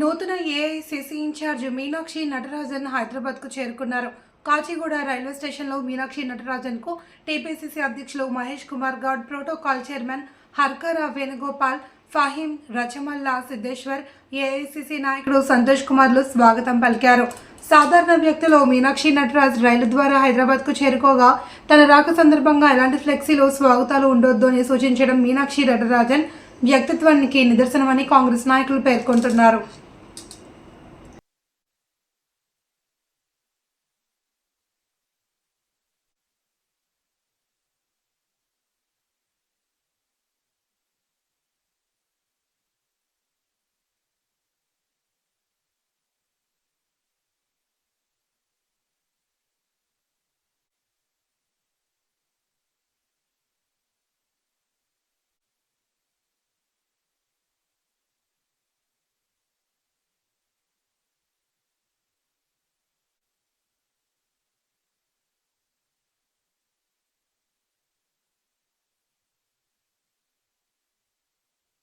నూతన AICC incharge Meenakshi Natarajan హైదరాబాద్కు చేరుకున్నారు. కాచిగూడ రైల్వే స్టేషన్లో మీనాక్షి నటరాజన్కు టీపీసీసీ అధ్యక్షులు Mahesh Kumar Goud protocol chairman Harkar Venugopal Faheem Rachamalla Siddeshwar AICC నాయకుడు సంతోష్ కుమార్లు స్వాగతం పలికారు. సాధారణ వ్యక్తులు మీనాక్షి నటరాజ్ రైలు ద్వారా హైదరాబాద్కు చేరుకోగా తన రాక సందర్భంగా ఎలాంటి ఫ్లెక్సీలో స్వాగతాలు ఉండొద్దు అని సూచించడం మీనాక్షి నటరాజన్ వ్యక్తిత్వానికి నిదర్శనమని కాంగ్రెస్ నాయకులు పేర్కొంటున్నారు.